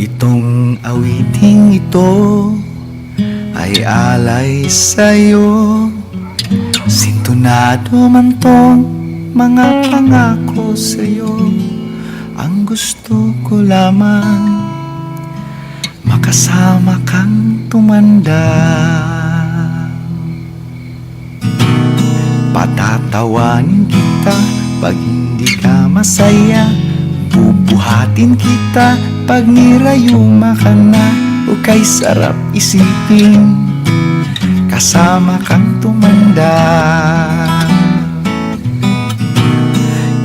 Itong awiting ito ay alay sa'yo. Sintonado man tong mga pangako sa'yo. Ang gusto ko lamang makasama kang tumanda. Patatawanin kita pag hindi ka masaya. Bubuhatin kita pag nirayuma ka na O kay sarap isipin. Kasama kang tumanda.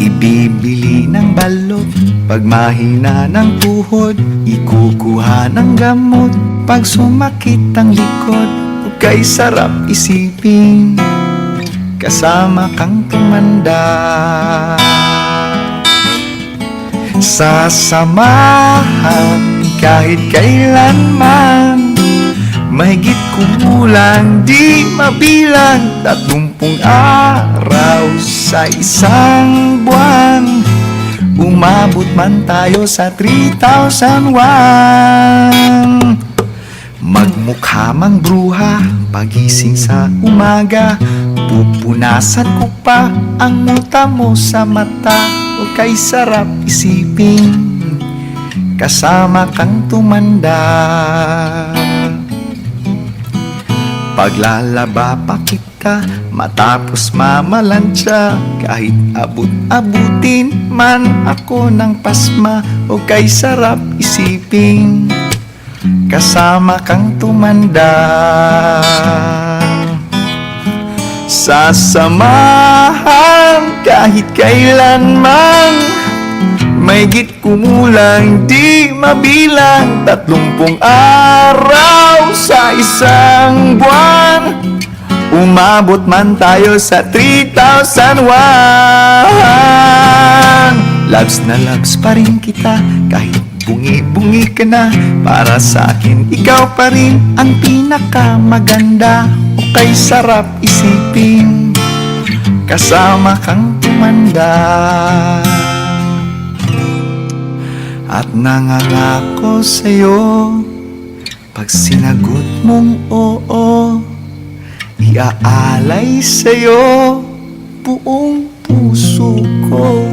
Ibibili ng balot Pag mahina ng tuhod Ikukuha ng gamot. Pag sumakit ang likod O kay sarap isipin. Kasama kang tumanda Sasamahan kahit kailanman. Mahigit kumulang di mabilang Tatlumpung araw sa isang buwan. Umabot man tayo sa 3,001 Magmukha mang bruha Pagising sa umaga. Pupunasan ko pa Ang muta mo sa mata O kay sarap isipin Kasama kang tumanda. Paglalaba pa kita Matapos mamalansya Kahit abot-abutin man ako ng pasma O kay sarap isipin Kasama kang tumanda Sasamahan kahit kailanman. May git kumulang di mabilang. Tatlumpung araw sa isang buwan. Umabot man tayo sa 3,001 Loves na loves pa rin kita. Kahit bungi-bungi ka na. Para sa akin ikaw pa rin Ang pinakamaganda kay sarap isipin Kasama kang tumanda. At nangangako sa'yo Pag sinagot mong oo Iaalay sa'yo Buong puso ko.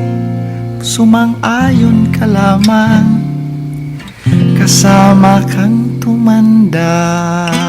Sumang-ayon ka lamang Kasama kang tumanda